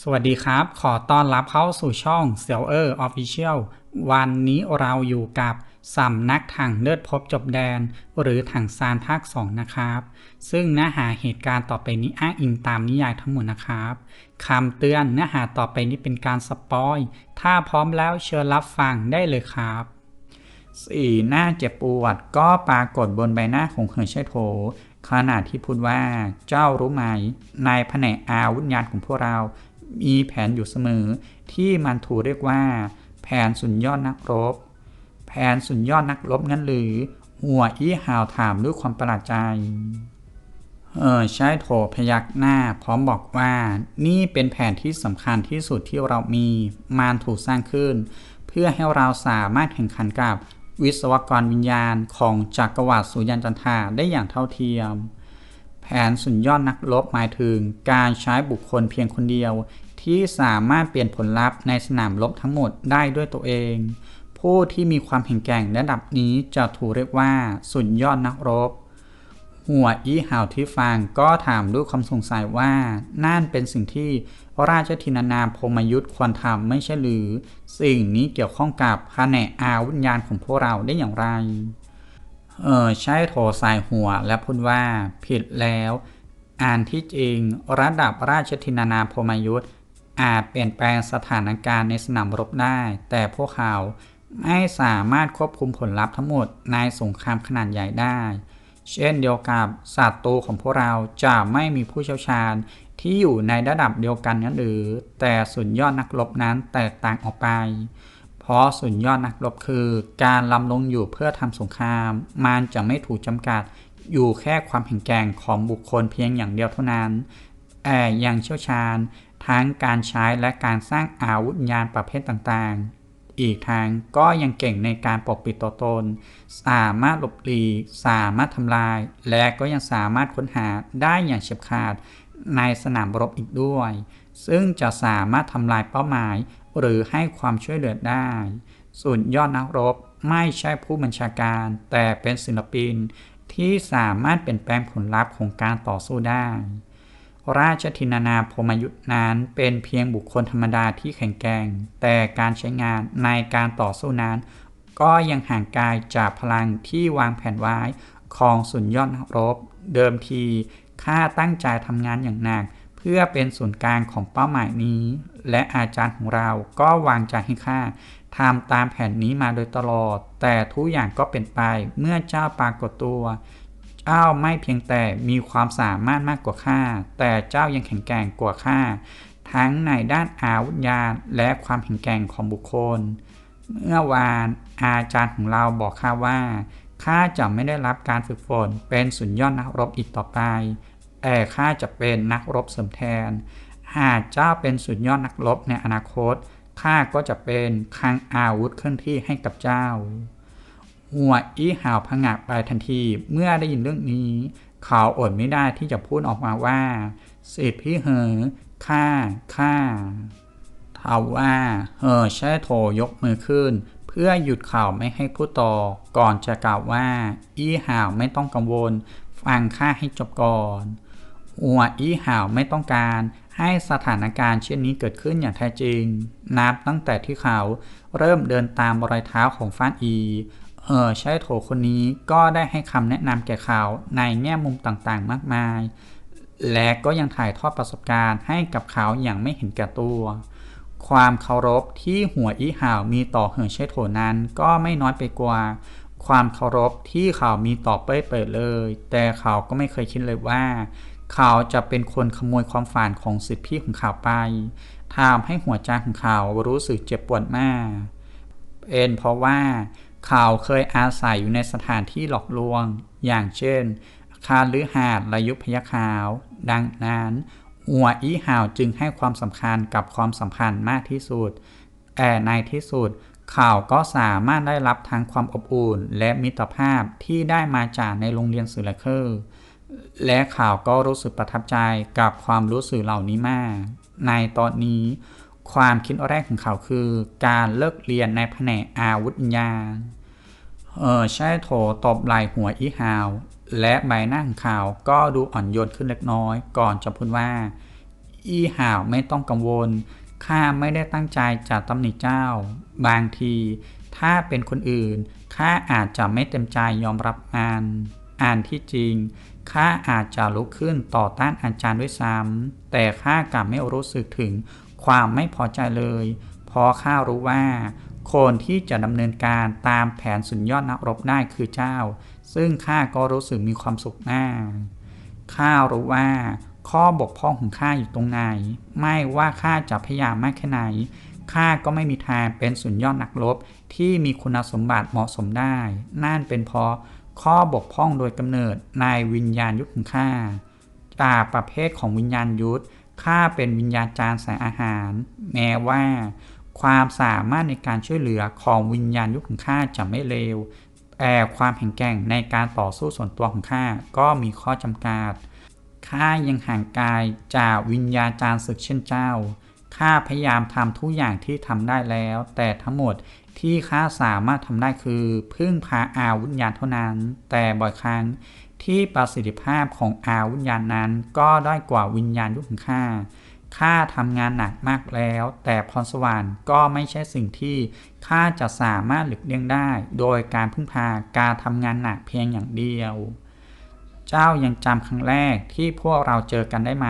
สวัสดีครับ ขอต้อนรับเข้าสู่ช่องเซียวเออร์ออฟฟิเชียลวันนี้เราอยู่กับสำนักถังเลือดพบจบแดน หรือถังซานภาค 2 นะครับ ซึ่งเนื้อหาเหตุการณ์ต่อไปนี้อ้างอิงตามนิยายทั้งหมดนะครับคำเตือนเนื้อหาต่อไปนี้เป็นการสปอย ถ้าพร้อมแล้วเชิญรับฟังได้เลยครับสีหน้าเจ็บปวดก็ปรากฏบนใบหน้าของเหินเชโถขณะที่พูดว่าเจ้ารู้ไหม ในแผนกอาวุธยานของพวกเรา มีแผนอยู่เสมอ ที่มันถูกเรียกว่า แผนสุนยอดนักรบ แผนสุนยอดนักรบงั้นหรือ หัวอี้หาวถามด้วยความประหลาดใจ เออใช่โถพยักหน้า พร้อมบอกว่า นี่เป็นแผนที่สำคัญที่สุดที่เรามี มานถูกสร้างขึ้น เพื่อให้เราสามารถแข่งขันกับวิศวกรวิญญาณของจักรวรรดิสุญญจันทาได้อย่างเท่าเทียม แผนสุนยอดนักรบหมายถึงการใช้บุคคลเพียงคนเดียว ที่สามารถเปลี่ยนผลลัพธ์ในสนามรบทั้งหมดได้ด้วยตัวเอง ผู้ที่มีความแข็งแกร่งระดับนี้จะถูกเรียกว่าสุนยอดนักรบ หัวอี้ห่าวที่ฟังก็ถามด้วยความสงสัยว่านั่นเป็นสิ่งที่ราชธินานาพรหมยุทธ์ควรทำไม่ใช่หรือ สิ่งนี้เกี่ยวข้องกับแผนกอาวุธยานของพวกเราได้อย่างไร เออใช่โถสายหัวและพูดว่าผิดแล้ว อ่านที่จริงระดับราชธินานาพมยุทธอาจเปลี่ยนแปลงสถานการณ์ในสนามรบได้ แต่พวกเขาไม่สามารถควบคุมผลลัพธ์ทั้งหมดในสงครามขนาดใหญ่ได้ เช่นเดียวกับศัตรูของพวกเราจะไม่มีผู้เชี่ยวชาญที่อยู่ในระดับเดียวกันนั้นหรือ แต่สุดยอดนักรบนั้นแตกต่างออกไป เพราะสุดยอดนักรบคือ การลำลงอยู่เพื่อทำสงคราม มันจะไม่ถูกจำกัด อยู่แค่ความแข็งแกร่งของบุคคลเพียงอย่างเดียวเท่านั้นแต่ยังเชี่ยวชาญ ทั้งการใช้และการสร้างอาวุธยานประเภทต่างๆ อีกทางก็ยังเก่งในการปกปิดตัวตน สามารถหลบหลีกสามารถทำลาย และก็ยังสามารถค้นหาได้อย่างเฉียบขาดในสนามรบอีกด้วย ซึ่งจะสามารถทำลายเป้าหมาย หรือให้ความช่วยเหลือได้ ส่วนยอดนักรบไม่ใช่ผู้บัญชาการ แต่เป็นศิลปินที่สามารถเปลี่ยนแปลงผลลัพธ์ของการต่อสู้ได้ ราชธินานาพมยุทธ์นั้นเป็นเพียงบุคคลธรรมดาที่แข็งแกร่ง แต่การใช้งานในการต่อสู้นั้น ก็ยังห่างไกลจากพลังที่วางแผนไว้ของสุนยอดนักรบ เดิมทีข้าตั้งใจทำงานอย่างหนัก พื่อเป็นศูนย์กลางของเป้าหมายนี้ และอาจารย์ของเราก็วางใจให้ข้าทำตามแผนนี้มาโดยตลอด แต่ทุกอย่างก็เป็นไปเมื่อเจ้าปรากฏตัว เจ้าไม่เพียงแต่มีความสามารถมากกว่าข้าแต่เจ้ายังแข็งแกร่งกว่าข้าทั้งในด้านอาวุธยานและความแข็งแกร่งของบุคคล เมื่อวานอาจารย์ของเราบอกข้าว่าข้าจะไม่ได้รับการฝึกฝนเป็นสุดยอดนักรบอีกต่อไป แต่ข้าจะเป็นนักรบเสริมแทน หากเจ้าเป็นสุดยอดนักรบในอนาคตข้าก็จะเป็นคลังอาวุธเคลื่อนที่ให้กับเจ้า หัวอี้หาวผงะไปทันทีเมื่อได้ยินเรื่องนี้ เขาอดไม่ได้ที่จะพูดออกมาว่า สิทธิพี่เหอข้าข้าทว่าเฮอแช่โถยกมือขึ้น เพื่อหยุดเขาไม่ให้พูดต่อ ก่อนจะกล่าวว่า อี้หาวไม่ต้องกังวล ฟังข้าให้จบก่อน หัวอี้หาวไม่ต้องการ ให้สถานการณ์เช่นนี้เกิดขึ้นอย่างแท้จริง นับตั้งแต่ที่เขาเริ่มเดินตามรอยเท้าของฟ้านอี เออใช่โถคนนี้ก็ได้ให้คำแนะนำแก่เขาในแง่มุมต่างๆ มากมาย และก็ยังถ่ายทอดประสบการณ์ให้กับเขาอย่างไม่เห็นแก่ตัวความเคารพที่หัวอีห่าวมีต่อเหินเชโถนั้นก็ไม่น้อยไปกว่า ความเคารพที่เขามีต่อเป้ยเปิดเลย แต่เขาก็ไม่เคยคิดเลยว่า เขาจะเป็นคนขโมยความฝันของสิทธิพี่ของเขาไปทำให้หัวใจของเขารู้สึกเจ็บปวดมากเป็นเพราะว่าเขาเคยอาศัยอยู่ในสถานที่หลอกลวง อย่างเช่นอาคารหรือหาดลายุพยาขาว ดังนั้นหัวอีห่าวจึงให้ความสำคัญกับความสัมพันธ์มากที่สุดแต่ในที่สุดเขาก็สามารถได้รับทั้งความอบอุ่นและมิตรภาพที่ได้มาจากในโรงเรียนสื่อละเคอร์ และข่าวก็รู้สึกประทับใจกับความรู้สึกเหล่านี้มาก ในตอนนี้ความคิดแรกของเขาคือการเลิกเรียนในแผนกอาวุธยานเออใช่โถตบไหล่หัวอีฮาว และใบหน้าของเขาก็ดูอ่อนโยนขึ้นเล็กน้อย ก่อนจะพูดว่า อีหาวไม่ต้องกังวล ข้าไม่ได้ตั้งใจจะตำหนิเจ้า บางที ถ้าเป็นคนอื่น ข้าอาจจะไม่เต็มใจยอมรับอ่าน อ่านที่จริงข้าอาจจะลุกขึ้นต่อต้านอาจารย์ด้วยซ้ำแต่ข้ากลับไม่รู้สึกถึงความไม่พอใจเลยเพราะข้ารู้ว่า คนที่จะดำเนินการตามแผนสุดยอดนักรบได้คือเจ้า ซึ่งข้าก็รู้สึกมีความสุขมากข้ารู้ว่า ข้อบกพร่องของข้าอยู่ตรงไหน ไม่ว่าข้าจะพยายามมากแค่ไหนข้าก็ไม่มีทางเป็นสุดยอดนักรบที่มีคุณสมบัติเหมาะสมได้ นั่นเป็นเพราะ ข้อบกพร่องโดยกำเนิดในวิญญาณยุทธของข้าตาประเภทของวิญญาณยุทธข้าเป็นวิญญาจารย์สายอาหาร แม้ว่า ความสามารถในการช่วยเหลือของวิญญาณยุทธของข้าจะไม่เลวแต่ความแข็งแกร่งในการต่อสู้ส่วนตัวของข้าก็มีข้อจำกัดข้ายังห่างไกลจากวิญญาจารย์ศึกเช่นเจ้าข้าพยายามทำทุกอย่างที่ทำได้แล้ว แต่ทั้งหมด ที่ข้าสามารถทำได้คือพึ่งพาอาวุธยานเท่านั้น แต่บ่อยครั้งที่ประสิทธิภาพของอาวุธยานนั้นก็ได้อยกว่าวิญญาณยุทธของข้า ข้าทำงานหนักมากแล้ว แต่พรสวรรค์ก็ไม่ใช่สิ่งที่ข้าจะสามารถหลีกเลี่ยงได้ โดยการพึ่งพาการทำงานหนักเพียงอย่างเดียว เจ้ายังจำครั้งแรกที่พวกเราเจอกันได้ไหม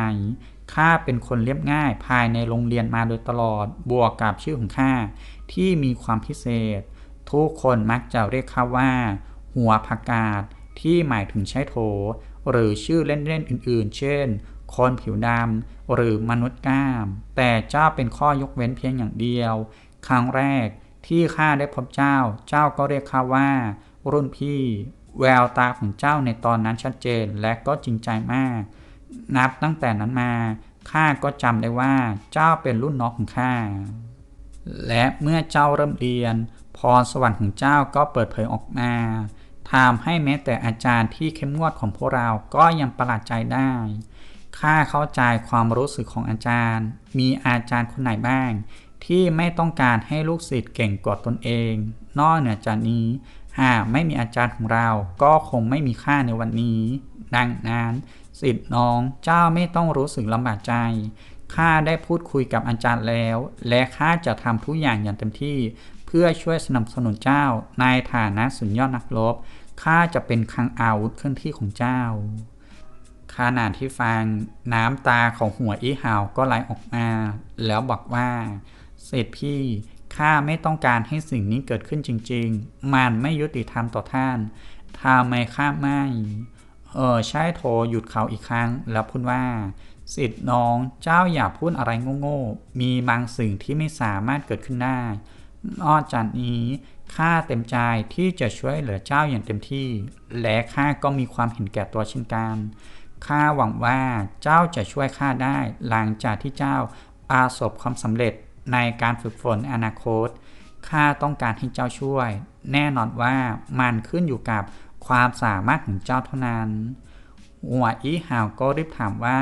ข้าเป็นคนเรียบง่ายภายในโรงเรียนมาโดยตลอด บวกกับชื่อของข้าที่มีความพิเศษ ทุกคนมักจะเรียกข้าว่า หัวผักกาดที่หมายถึงใช้โถ หรือชื่อเล่นๆอื่นๆ เช่น คนผิวดำหรือมนุษย์กล้าม แต่เจ้าเป็นข้อยกเว้นเพียงอย่างเดียว ครั้งแรกที่ข้าได้พบเจ้า เจ้าก็เรียกข้าว่า รุ่นพี่ แววตาของเจ้าในตอนนั้นชัดเจนและก็จริงใจมาก นับตั้งแต่นั้นมาข้าก็จำได้ว่าเจ้าเป็นรุ่นน้องของข้า และเมื่อเจ้าเริ่มเรียน พรสวรรค์ของเจ้าก็เปิดเผยออกมาทำให้แม้แต่อาจารย์ที่เข้มงวดของพวกเราก็ยังประหลาดใจได้ ข้าเข้าใจความรู้สึกของอาจารย์ มีอาจารย์คนไหนบ้าง ที่ไม่ต้องการให้ลูกศิษย์เก่งกว่าตนเอง นอกเหนือจากนี้ หากไม่มีอาจารย์ของเราก็คงไม่มีค่าในวันนี้ ดังนั้น ศิษย์น้องเจ้าไม่ต้องรู้สึกลำบากใจข้าได้พูดคุยกับอาจารย์แล้ว และข้าจะทำทุกอย่างอย่างเต็มที่ เพื่อช่วยสนับสนุนเจ้า ในฐานะสุดยอดนักรบข้าจะเป็นคลังอาวุธเคลื่อนที่ของเจ้าขณะที่ฟังน้ำตาของหัวอีหาวก็ไหลออกมา แล้วบอกว่าเศรษฐพี่ข้าไม่ต้องการให้สิ่งนี้เกิดขึ้นจริง ๆ มันไม่ยุติธรรมต่อท่านทำไมข้าไม่ เออใช่โทรหยุดเขาอีกครั้ง แล้วพูดว่า สิทธิ์น้องเจ้าอย่าพูดอะไรโง่ๆ มีบางสิ่งที่ไม่สามารถเกิดขึ้นได้นอจากนี้ข้าเต็มใจที่จะช่วยเหลือเจ้าอย่างเต็มที่ และข้าก็มีความเห็นแก่ตัวเช่นกันข้าหวังว่าเจ้าจะช่วยข้าได้หลังจากที่เจ้าประสบความสำเร็จในการฝึกฝนอนาคตข้าต้องการให้เจ้าช่วย แน่นอนว่ามันขึ้นอยู่กับ ความสามารถของเจ้าเท่านั้นหัวอีหาวก็รีบถามว่า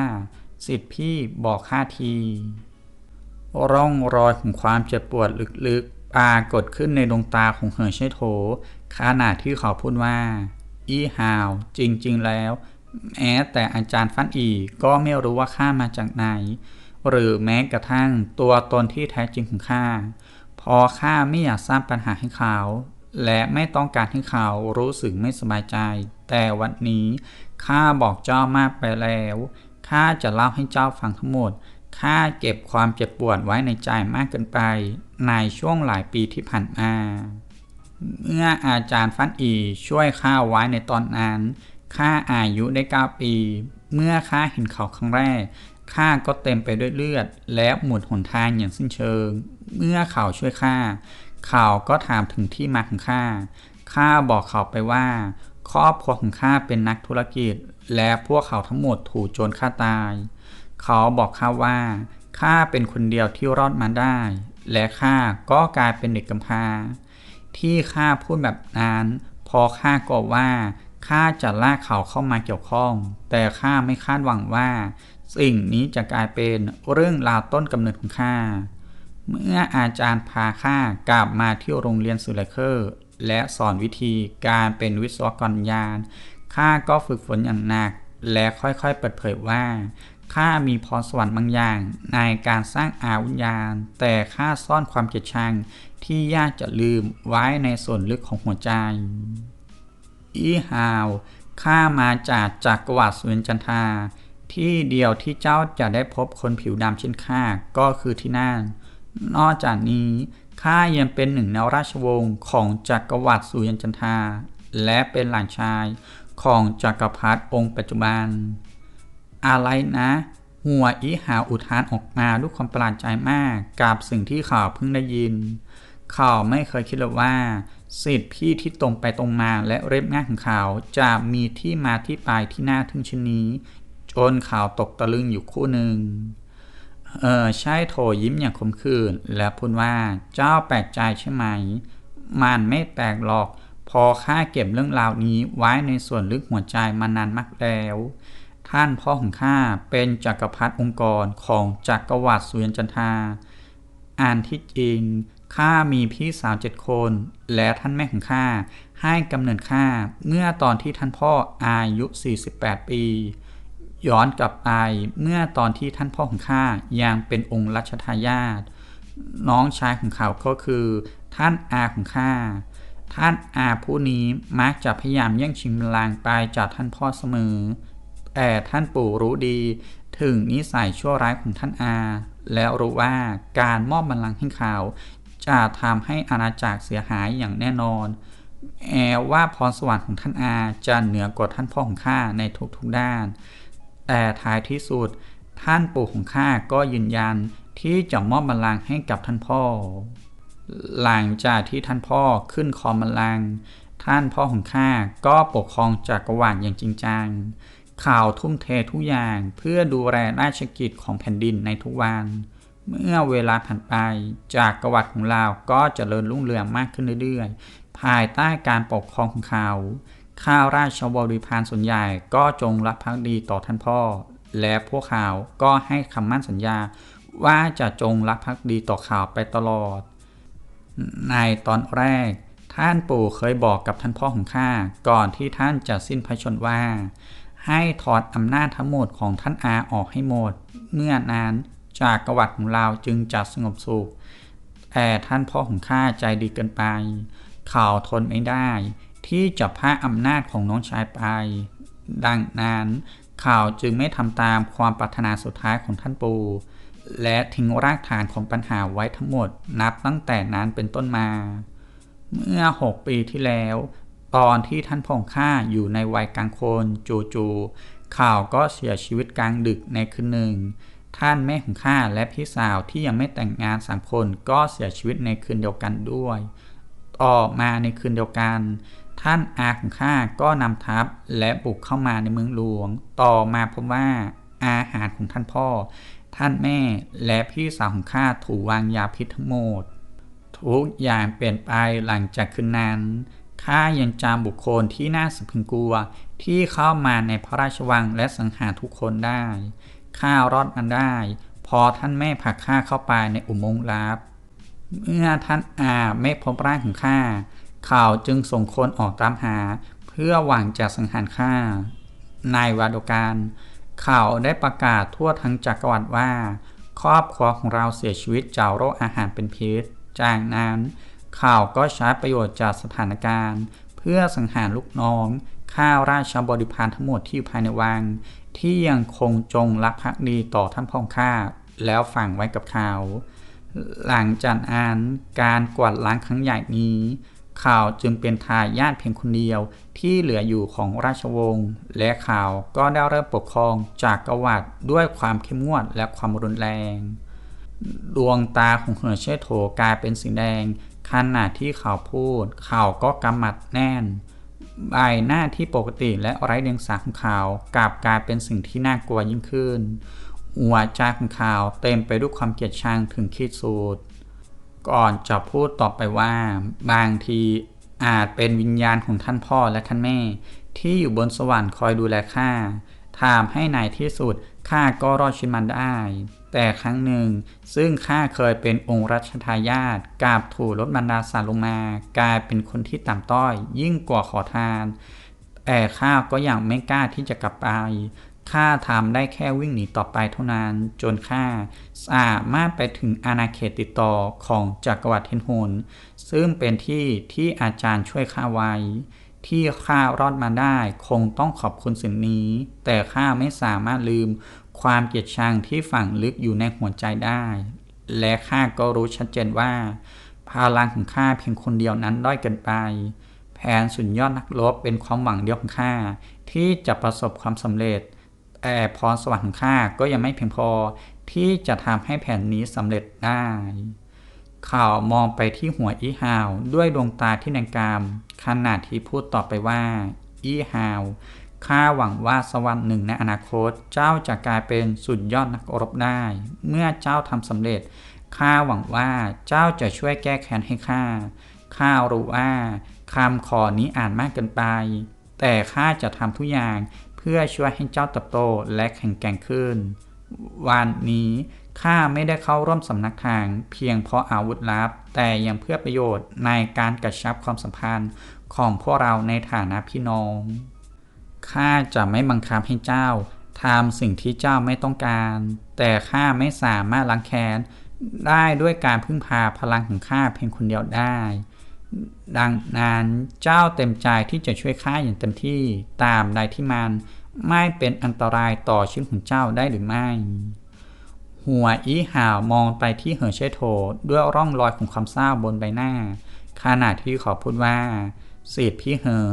สิทธิพี่บอกข้าที ร่องรอยของความเจ็บปวดลึกๆปรากฏขึ้นในดวงตาของเหินเชโถขณะที่เขาพูดว่า อีฮาว จริงๆแล้ว แม้แต่อาจารย์ฟันอีก็ไม่รู้ว่าข้ามาจากไหน หรือแม้กระทั่งตัวตนที่แท้จริงของข้าพอข้าไม่อยากสร้างปัญหาให้เขา และไม่ต้องการให้เขารู้สึกไม่สบายใจ แต่วันนี้ข้าบอกเจ้ามากไปแล้วข้าจะเล่าให้เจ้าฟังทั้งหมดข้าเก็บความเจ็บปวดไว้ในใจมากเกินไป ในช่วงหลายปีที่ผ่านมาเมื่ออาจารย์ฟันอีช่วยข้าไว้ในตอนนั้นข้าอายุได้เก้าปี เมื่อข้าเห็นเขาครั้งแรกข้าก็เต็มไปด้วยเลือด และหมุดหนทางอย่างสิ้นเชิง เมื่อเขาช่วยข้า เขาก็ถามถึงที่มาของข้า ข้าบอกเขาไปว่า ครอบครัวของข้าเป็นนักธุรกิจ และพวกเขาทั้งหมดถูกโจรฆ่าตาย เขาบอกข้าว่า ข้าเป็นคนเดียวที่รอดมาได้ และข้าก็กลายเป็นเด็กกำพร้า ที่ข้าพูดแบบนั้นพอข้ากลัวว่าข้าจะลากเขาเข้ามาเกี่ยวข้อง แต่ข้าไม่คาดหวังว่า สิ่งนี้จะกลายเป็นเรื่องราวต้นกำเนิดของข้า เมื่ออาจารย์พาข้ากลับมาที่โรงเรียนสุไลเคอร์และสอนวิธีการเป็นวิศวกรยาน ข้าก็ฝึกฝนอย่างหนัก และค่อยๆเปิดเผยว่าข้ามีพรสวรรค์บางอย่างในการสร้างอาวิญญาณแต่ข้าซ่อนความเกลียดชังที่ยากจะลืมไว้ในส่วนลึกของหัวใจ อีฮาวข้ามาจากจักรวรรดิสุนจันทา ที่เดียวที่เจ้าจะได้พบคนผิวดำเช่นข้าก็คือที่นั่น นอกจากนี้ข้ายังเป็นหนึ่งในราชวงศ์ของจักรวรรดิสุรินจันทา และเป็นหลานชายของจักรพรรดิองค์ปัจจุบัน อะไรนะ หัวอีหาอุทานออกมาด้วยความประหลาดใจมากกับสิ่งที่เขาเพิ่งได้ยิน เขาไม่เคยคิดเลยว่า สิทธิพี่ที่ตรงไปตรงมาและเรียบง่ายของเขาจะมีที่มาที่ไปที่น่าทึ่งเช่นนี้ จนเขาตกตะลึงอยู่คู่หนึ่ง เออใช่โถยิ้มอย่างขมขื่นและพูดว่าเจ้าแปลกใจใช่ไหม มันไม่แปลกหรอก พอข้าเก็บเรื่องราวนี้ไว้ในส่วนลึกหัวใจมานานมากแล้ว ท่านพ่อของข้าเป็นจักรพรรดิองค์กรของจักรวรรดิสุริยันจันทาอ่านที่จริงข้ามีพี่สาวเจ็ดคน และท่านแม่ของข้าให้กำเนิดข้าเมื่อตอนที่ท่านพ่ออายุ 48 ปี ย้อนกลับไปเมื่อตอนที่ท่านพ่อของข้ายังเป็นองค์รัชทายาทน้องชายของเขาก็คือ ท่านอาของข้าท่านอาผู้นี้มักจะพยายามแย่งชิงบัลลังก์ไปจากท่านพ่อเสมอ แต่ท่านปู่รู้ดีถึงนิสัยชั่วร้ายของท่านอา แล้วรู้ว่าการมอบบัลลังก์ให้เขา จะทำให้อาณาจักรเสียหายอย่างแน่นอนแอว่าพรสวรรค์ของท่านอาจะเหนือกว่าท่านพ่อของข้าในทุกๆด้าน แต่ท้ายที่สุด ท่านปู่ของข้าก็ยืนยันที่จะมอบบัลลังก์ให้กับท่านพ่อ หลังจากที่ท่านพ่อขึ้นครองบัลลังก์ท่านพ่อของข้าก็ปกครองจักรวรรดิอย่างจริงจังข่าวทุ่มเททุกอย่างเพื่อดูแลราชกิจของแผ่นดินในทุกวัน เมื่อเวลาผ่านไปจากกวัติของเราก็เจริญรุ่งเรืองมากขึ้นเรื่อยๆ ภายใต้การปกครองของเขา ข้าราชบริพารส่วนใหญ่ก็จงรักภักดีต่อท่านพ่อ และพวกเขาวก็ให้คำมั่นสัญญาว่าจะจงรักภักดีต่อเขาวไปตลอด ในตอนแรก ท่านปู่เคยบอกกับท่านพ่อของข้าก่อนที่ท่านจะสิ้นพระชนม์ว่า ให้ถอดอำนาจทั้งหมดของท่านอาออกให้หมด เมื่อนั้นจากกวัดของเราจึงจะสงบสุขแต่ท่านพ่อของข้าใจดีเกินไปเขาวทนไม่ได้ ที่จะพาอำนาจของน้องชายไป ดังนั้นเขาวจึงไม่ทำตามความปรารถนาสุดท้ายของท่านปู่และทิ้งรากฐานของปัญหาไว้ทั้งหมดนับตั้งแต่นั้นเป็นต้นมา เมื่อ 6 ปีที่แล้ว ตอนที่ท่านพงข้าอยู่ในวัยกลางคนจู่ๆข่าวก็เสียชีวิตกลางดึกในคืนหนึ่ง ท่านแม่ของข้าและพี่สาวที่ยังไม่แต่งงานสามคนก็เสียชีวิตในคืนเดียวกันด้วย ต่อมาในคืนเดียวกัน ท่านอาของข้าก็นำทัพและบุกเข้ามาในเมืองหลวง ต่อมาพบว่าอาหารของท่านพ่อ ท่านแม่และพี่สาวของข้าถูกวางยาพิษทั้งหมด ทุกอย่างเปลี่ยนไปหลังจากคืนนั้นข้ายังจำบุคคลที่น่าสะพรึงกลัว ที่เข้ามาในพระราชวังและสังหารทุกคนได้ข้ารอดมาได้ พอท่านแม่ผลักข้าเข้าไปในอุโมงค์ลับ เมื่อท่านอาไม่พบร่างของข้า เขาจึงส่งคนออกตามหา เพื่อหวังจะสังหารข้าในวาโดการเขาได้ประกาศทั่วทั้งจักรวรรดิว่า ครอบครัวของเราเสียชีวิตจากโรคอาหารเป็นพิษ จากนั้นข่าวก็ใช้ประโยชน์จากสถานการณ์ เพื่อสังหารลูกน้องข้าราชบริพารทั้งหมดที่อยู่ภายในวัง ที่ยังคงจงรักภักดีต่อท่านพ่องข้าแล้วฝังไว้กับเขา หลังจากอ่านการกวาดล้างครั้งใหญ่นี้ ข่าวจึงเป็นทายาทเพียงคนเดียวที่เหลืออยู่ของราชวงศ์และข่าวก็ได้เริ่มปกครองจากกวัดด้วยความเข้มงวดและความรุนแรง ดวงตาของเหอร์เชโถกลายเป็นสีแดงขณะที่เขาพูดเขาก็กำหมัดแน่น ใบหน้าที่ปกติและไร้เดียงสาของเขากลับกลายเป็นสิ่งที่น่ากลัวยิ่งขึ้นหัวใจของเขาเต็มไปด้วยความเกลียดชังถึงขีดสุด ก่อนจะพูดต่อไปว่า บางทีอาจเป็นวิญญาณของท่านพ่อและท่านแม่ ที่อยู่บนสวรรค์คอยดูแลข้าทำให้ในที่สุดข้าก็รอดชีวิตมันได้ แต่ครั้งหนึ่ง ซึ่งข้าเคยเป็นองค์รัชทายาทกาบถูกลดบรรดาศักดิ์ลงมา กลายเป็นคนที่ต่ำต้อย ยิ่งกว่าขอทาน แต่ข้าก็ยังไม่กล้าที่จะกลับไป ข้าทำได้แค่วิ่งหนีต่อไปเท่านั้น จนข้าสามารถไปถึงอาณาเขตติดต่อของจักรวรรดิเทนโฮนซึ่งเป็นที่ที่อาจารย์ช่วยข้าไว้ ที่ข้ารอดมาได้คงต้องขอบคุณสิ่งนี้ แต่ข้าไม่สามารถลืมความเกลียดชังที่ฝังลึกอยู่ในหัวใจได้ และข้าก็รู้ชัดเจนว่า พลังของข้าเพียงคนเดียวนั้นด้อยเกินไปแผนสุดยอดนักรบเป็นความหวังเดียวของข้าที่จะประสบความสำเร็จ พรสวรรค์ของข้าก็ยังไม่เพียงพอที่จะทำให้แผนนี้สำเร็จได้ ข่าวมองไปที่หัวอีฮาว ด้วยดวงตาที่แดงกามขณะที่พูดต่อไปว่า อีฮาวข้าหวังว่าสวรรค์หนึ่งในอนาคต เจ้าจะกลายเป็นสุดยอดนักรบได้ เมื่อเจ้าทำสำเร็จข้าหวังว่าเจ้าจะช่วยแก้แค้นให้ข้าข้ารู้ว่าคำขอนี้อ่านมากเกินไป แต่ข้าจะทำทุกอย่าง เพื่อช่วยให้เจ้าเติบโตและแข็งแกร่งขึ้น วันนี้ข้าไม่ได้เข้าร่วมสำนักทาง เพียงเพราะอาวุธลับ แต่ยังเพื่อประโยชน์ในการกระชับความสัมพันธ์ของพวกเราในฐานะพี่น้องข้าจะไม่บังคับให้เจ้าทำสิ่งที่เจ้าไม่ต้องการ แต่ข้าไม่สามารถล้างแค้นได้ด้วยการพึ่งพาพลังของข้าเพียงคนเดียวได้ ดังนั้นเจ้าเต็มใจที่จะช่วยข้าอย่างเต็มที่ตามใดที่มันไม่เป็นอันตรายต่อชีวิตของเจ้าได้หรือไม่ หัวอีห่าวมองไปที่เหอเชโถด้วยร่องรอยของความเศร้าบนใบหน้า ขณะที่ขาพูดว่าสิทธิพี่เหอ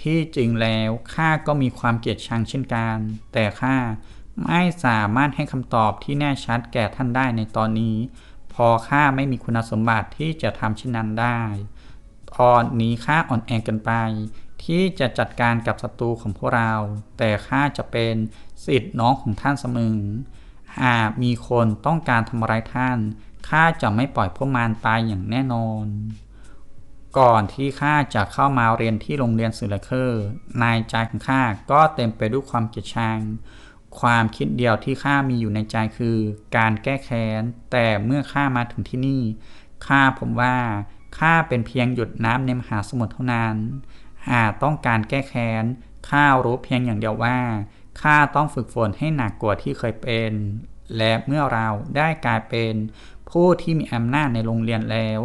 ที่จริงแล้วข้าก็มีความเกลียดชังเช่นกัน แต่ข้าไม่สามารถให้คำตอบที่แน่ชัดแก่ท่านได้ในตอนนี้ พอข้าไม่มีคุณสมบัติที่จะทำเช่นนั้นได้ ตอนนี้ข้าอ่อนแอเกินไป ที่จะจัดการกับศัตรูของพวกเรา แต่ข้าจะเป็นสิทธิ์น้องของท่านเสมอหากมีคนต้องการทำร้ายท่านข้าจะไม่ปล่อยพวกมันตายอย่างแน่นอน ก่อนที่ข้าจะเข้ามาเรียนที่โรงเรียนซิลเคอร์ในใจของข้าก็เต็มไปด้วยความเกลียดชังความคิดเดียวที่ข้ามีอยู่ในใจคือ การแก้แค้น แต่เมื่อข้ามาถึงที่นี่ข้าผมว่า ข้าเป็นเพียงหยดน้ำในมหาสมุทรเท่านั้น หากต้องการแก้แค้นข้ารู้เพียงอย่างเดียวว่าข้าต้องฝึกฝนให้หนักกว่าที่เคยเป็น และเมื่อเราได้กลายเป็นผู้ที่มีอำนาจในโรงเรียนแล้ว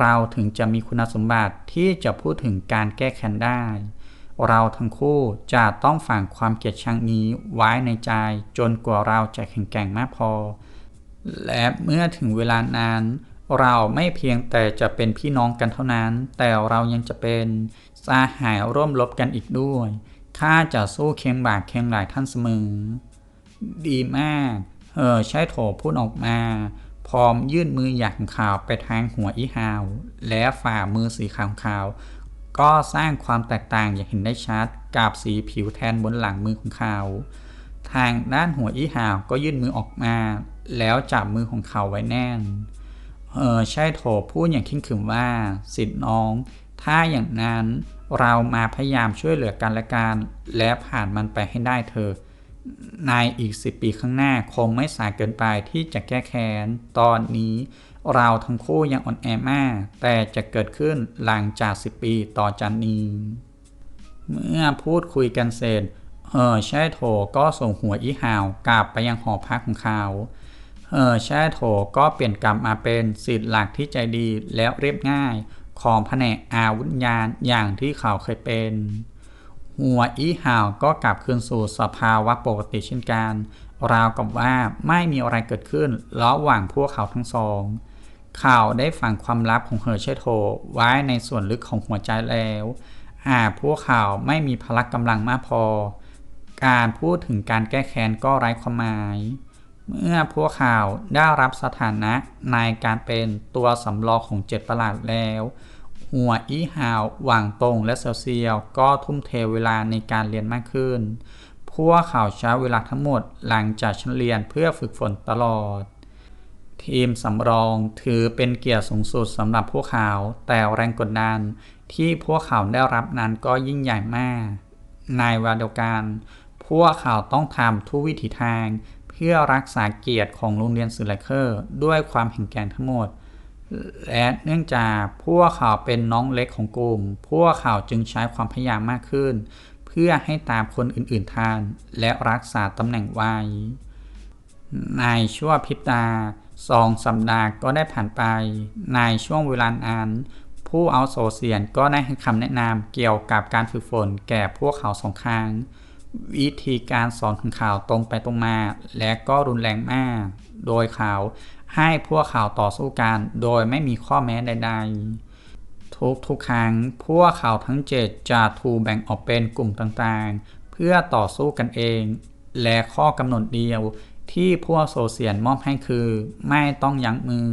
เราถึงจะมีคุณสมบัติที่จะพูดถึงการแก้แค้นได้ เราทั้งคู่จะต้องฝังความเกลียดชังนี้ไว้ในใจจนกว่าเราจะแข็งแกร่งมากพอ และเมื่อถึงเวลานั้น เราไม่เพียงแต่จะเป็นพี่น้องกันเท่านั้น แต่เรายังจะเป็นสาหายร่วมรบกันอีกด้วย ข้าจะสู้เคียงบ่าเคียงไหลท่านเสมอ ดีมาก เออใช่โถพูดออกมา พร้อมยื่นมือหยักของขาวไปทางหัวอีฮาว และฝ่ามือสีขาวขาว ก็สร้างความแตกต่างอย่างเห็นได้ชัด กับสีผิวแทนบนหลังมือของเขาทางด้านหัวอีหาวก็ยื่นมือออกมา แล้วจับมือของเขาไว้แน่น เออใช่โถพูดอย่างขิ้งขึมว่าสิทธิ์น้อง ถ้าอย่างนั้นเรามาพยายามช่วยเหลือกันและกันและผ่านมันไปให้ได้เถอในอีกสิปีข้างหน้าคงไม่สายเกินไปที่จะแก้แค้น ตอนนี้เราทั้งคู่ยังอ่อนแอมาก แต่จะเกิดขึ้นหลังจากสิปีต่อจากนี้ เมื่อพูดคุยกันเสร็จ เออแช่โถก็ส่งหัวอีหาวกลับไปยังหอพักของเขา เออแช่โถก็เปลี่ยนกลับมาเป็นสิทธิ์หลักที่ใจดีแล้วเรียบง่าย ของแผนกอาวุธยานอย่างที่เขาเคยเป็น หัวอีห่าวก็กลับคืนสู่สภาวะปกติเช่นกันราวกับว่าไม่มีอะไรเกิดขึ้นระหว่างพวกเขาทั้งสองเขาได้ฝังความลับของเฮอร์เชโทไว้ในส่วนลึกของหัวใจแล้วหากพวกเขาไม่มีพละกำลังมากพอ การพูดถึงการแก้แค้นก็ไร้ความหมาย เมื่อพวกเขาได้รับสถานะในการเป็นตัวสำรองของเจ็ดประหลาดแล้ว หัวอีฮาว หว่างตรงและเซลเซียว ก็ทุ่มเทเวลาในการเรียนมากขึ้น พวกเขาใช้เวลาทั้งหมดหลังจากชั้นเรียนเพื่อฝึกฝนตลอด ทีมสำรองถือเป็นเกียรติสูงสุดสำหรับพวกเขา แต่แรงกดดันที่พวกเขาได้รับนั้นก็ยิ่งใหญ่มาก ในเวลาเดียวกัน พวกเขาต้องทำทุกวิถีทาง พื่อรักษาเกียรติของโรงเรียนซิลเคอร์ด้วยความแข็งแกร่งทั้งหมด และเนื่องจากพวกเขาเป็นน้องเล็กของกลุ่ม พวกเขาจึงใช้ความพยายามมากขึ้น เพื่อให้ตามคนอื่นๆทันและรักษาตำแหน่งไว้ในช่วงพริบตาสองสัปดาห์ก็ได้ผ่านไป ในช่วงเวลานั้นผู้เอาโซเซียนก็ได้ให้คำแนะนำเกี่ยวกับการฝึกฝนแก่พวกเขาสองครั้ง วิธีการสอนของเขาตรงไปตรงมา และก็รุนแรงมาก โดยเขาให้พวกเขาต่อสู้กันโดยไม่มีข้อแม้ใด ๆ ทุกทุกครั้งพวกเขาทั้งเจ็ดจะถูกแบ่งออกเป็นกลุ่มต่างๆ เพื่อต่อสู้กันเอง และข้อกำหนดเดียวที่พวกโซเซียนมอบให้คือ ไม่ต้องยั้งมือ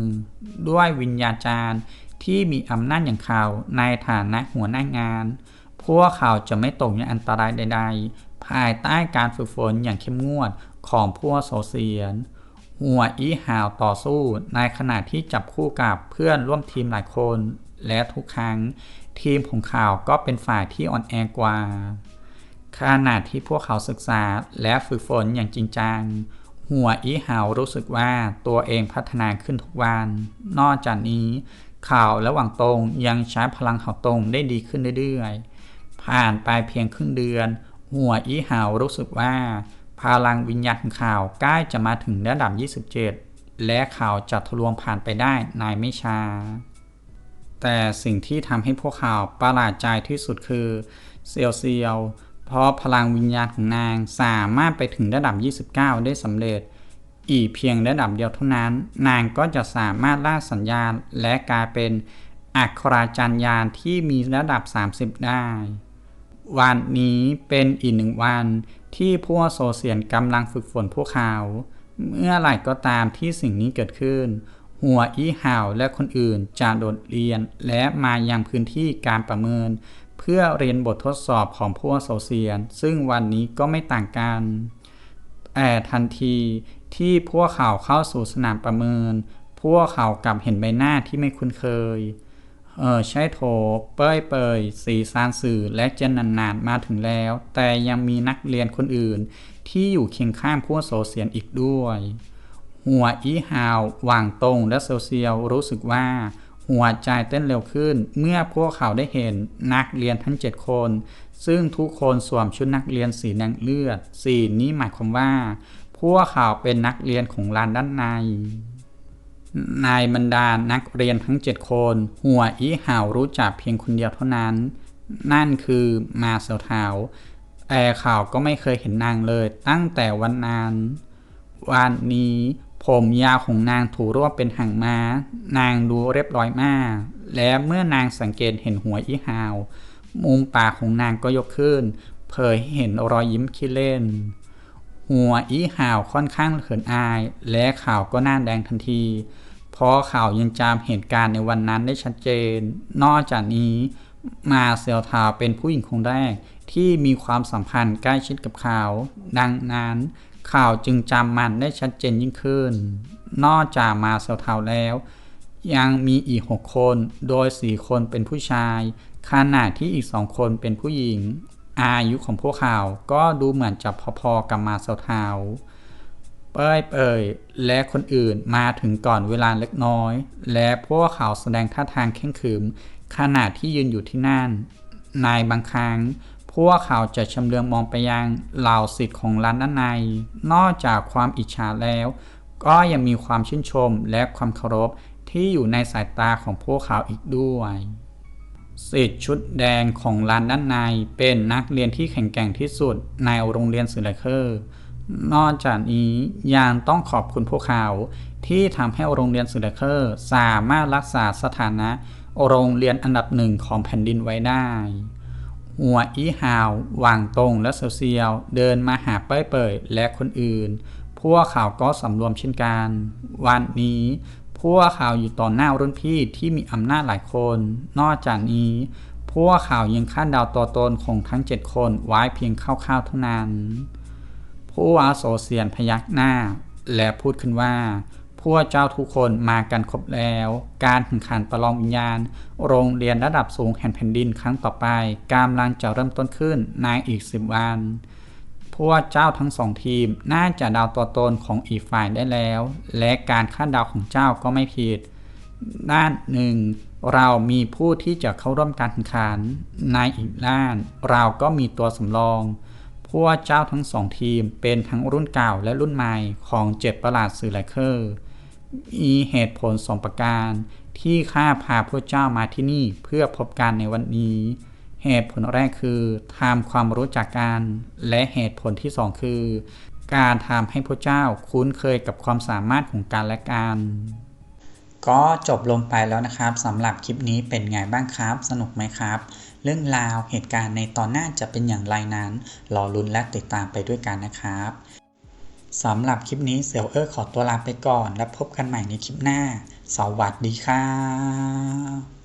ด้วยวิญญาจารย์ที่มีอำนาจอย่างเขาในฐานะหัวหน้างาน พวกเขาจะไม่ตกในอันตรายใด ๆ ภายใต้การฝึกฝนอย่างเข้มงวดของพวกโซเซียน หัวอีหาวต่อสู้ในขณะที่จับคู่กับเพื่อนร่วมทีมหลายคน และทุกครั้งทีมของเขาก็เป็นฝ่ายที่อ่อนแอกว่า ขณะที่พวกเขาศึกษาและฝึกฝนอย่างจริงจัง หัวอีหาวรู้สึกว่าตัวเองพัฒนาขึ้นทุกวัน นอกจากนี้ข่าวและหวังตรงยังใช้พลังเขาตรงได้ดีขึ้นเรื่อยๆ ผ่านไปเพียงครึ่งเดือน หัวอีหาวรู้สึกว่าพลังวิญญาณของข่าวใกล้จะมาถึงระดับ 27 และข่าวจะทะลวงผ่านไปได้ในไม่ช้า แต่สิ่งที่ทำให้พวกเขาประหลาดใจที่สุดคือเซียวเซียวเพราะพลังวิญญาณของนางสามารถไปถึงระดับ 29 ได้สำเร็จ อีกเพียงระดับเดียวเท่านั้น นางก็จะสามารถล่าสัญญาณและกลายเป็นอัคราจารยานที่มีระดับ 30 ได้ วันนี้เป็นอีกหนึ่งวันที่พวกโซเซียนกำลังฝึกฝนพวกเขา เมื่อไหร่ก็ตามที่สิ่งนี้เกิดขึ้น หัวอีห่าวและคนอื่นจะโดดเรียนและมายังพื้นที่การประเมิน เพื่อเรียนบททดสอบของพวกโซเซียน ซึ่งวันนี้ก็ไม่ต่างกันแต่ทันทีที่พวกเขาเข้าสู่สนามประเมิน พวกเขากลับเห็นใบหน้าที่ไม่คุ้นเคย เออใช่โถ เป้ยเปยสีซานสื่อและเจนนันนานมาถึงแล้ว แต่ยังมีนักเรียนคนอื่น ที่อยู่เคียงข้างพวโซเซียนอีกด้วย หัวอีฮาวหว่างตรงและโซเซียลรู้สึกว่า หัวใจเต้นเร็วขึ้น เมื่อพวกเขาได้เห็นนักเรียนทั้ง7คน ซึ่งทุกคนสวมชุดนักเรียนสีแดงเลือด สีนี้หมายความว่า พวกเขาเป็นนักเรียนของลานด้านใน นายบรรดานักเรียนทั้ง7คน หัวอีห่าวรู้จักเพียงคนเดียวเท่านั้น นั่นคือมาเซลเทาแต่ข่าวก็ไม่เคยเห็นนางเลย ตั้งแต่วันนั้นวันนี้ผมยาวของนางถูรวบเป็นหางม้า นางดูเรียบร้อยมาก และเมื่อนางสังเกตเห็นหัวอีหาว มุมปากของนางก็ยกขึ้น เผยให้เห็นรอยยิ้มขี้เล่น หัวอีห่าวค่อนข้างเขินอาย และข่าวก็หน้าแดงทันที เพราะข่าวยังจำเหตุการณ์ในวันนั้นได้ชัดเจน นอกจากนี้มาเซลทาวเป็นผู้หญิงคนแรกที่มีความสัมพันธ์ใกล้ชิดกับข่าวดังนั้นข่าวจึงจำมันได้ชัดเจนยิ่งขึ้น นอกจากมาเซลทาวแล้ว ยังมีอีก 6 คน โดย 4 คนเป็นผู้ชายขณะที่อีก2คนเป็นผู้หญิง อายุของพวกเขาก็ดูเหมือนจะพอๆกับมาเซลทาว เป้ยเปยและคนอื่นมาถึงก่อนเวลาเล็กน้อย และพวกเขาแสดงท่าทางเข่งขรึมขณะที่ยืนอยู่ที่นั่นในบางครั้ง พวกเขาจะชำเลืองมองไปยังเหล่าสิทธิ์ของร้านด้านใน นอกจากความอิจฉาแล้ว ก็ยังมีความชื่นชมและความเคารพที่อยู่ในสายตาของพวกเขาอีกด้วยสิทธิ์ชุดแดงของร้านด้านในเป็นนักเรียนที่แข็งแกร่งที่สุดในโรงเรียนสื่อไลเคอร์ นอกจากนี้ยังต้องขอบคุณพวกเขา ที่ทำให้โรงเรียนสื่อไลเคอร์สามารถรักษาสถานะ โรงเรียนอันดับหนึ่งของแผ่นดินไว้ได้หัวอีฮาวหว่างตรงและเซียวเซียวเดินมาหาเป้ยเปิดและคนอื่น พวกเขาก็สำรวมเช่นกัน วันนี้ พวกเขาอยู่ต่อหน้ารุ่นพี่ที่มีอำนาจหลายคน นอกจากนี้ พวกเขายังคาดเดาตัวตนของทั้ง7คนไว้เพียงคร่าวๆเท่านั้น ผู้อาโซเซียนพยักหน้า และพูดขึ้นว่า พวกเจ้าทุกคนมากันครบแล้ว การแข่งขันประลองวิญญาณ โรงเรียนระดับสูงแห่งแผ่นดินครั้งต่อไปกำลังจะเริ่มต้นขึ้นในอีกสิบวันพวกเจ้าทั้งสองทีมน่าจะเดาตัวตนของอีกฝ่ายได้แล้ว และการคาดเดาของเจ้าก็ไม่ผิด ด้านหนึ่งเรามีผู้ที่จะเข้าร่วมการแข่งขันในอีกด้าน เราก็มีตัวสำรอง พวกเจ้าทั้งสองทีมเป็นทั้งรุ่นเก่าและรุ่นใหม่ของเจ็ดประหลาดสื่อไลเคอร์ มีเหตุผลสองประการ ที่ข้าพาพวกเจ้ามาที่นี่เพื่อพบกันในวันนี้ เหตุผลแรกคือทำความรู้จักกัน และเหตุผลที่สองคือ การทำให้พวกเจ้าคุ้นเคยกับความสามารถของกันและกันก็จบลงไปแล้วนะครับสำหรับคลิปนี้เป็นไงบ้างครับ สนุกไหมครับ เรื่องราวเหตุการณ์ในตอนหน้าจะเป็นอย่างไรนั้น รอลุ้นและติดตามไปด้วยกันนะครับสำหรับคลิปนี้เซลเออร์ขอตัวลาไปก่อน และพบกันใหม่ในคลิปหน้า สวัสดีครับ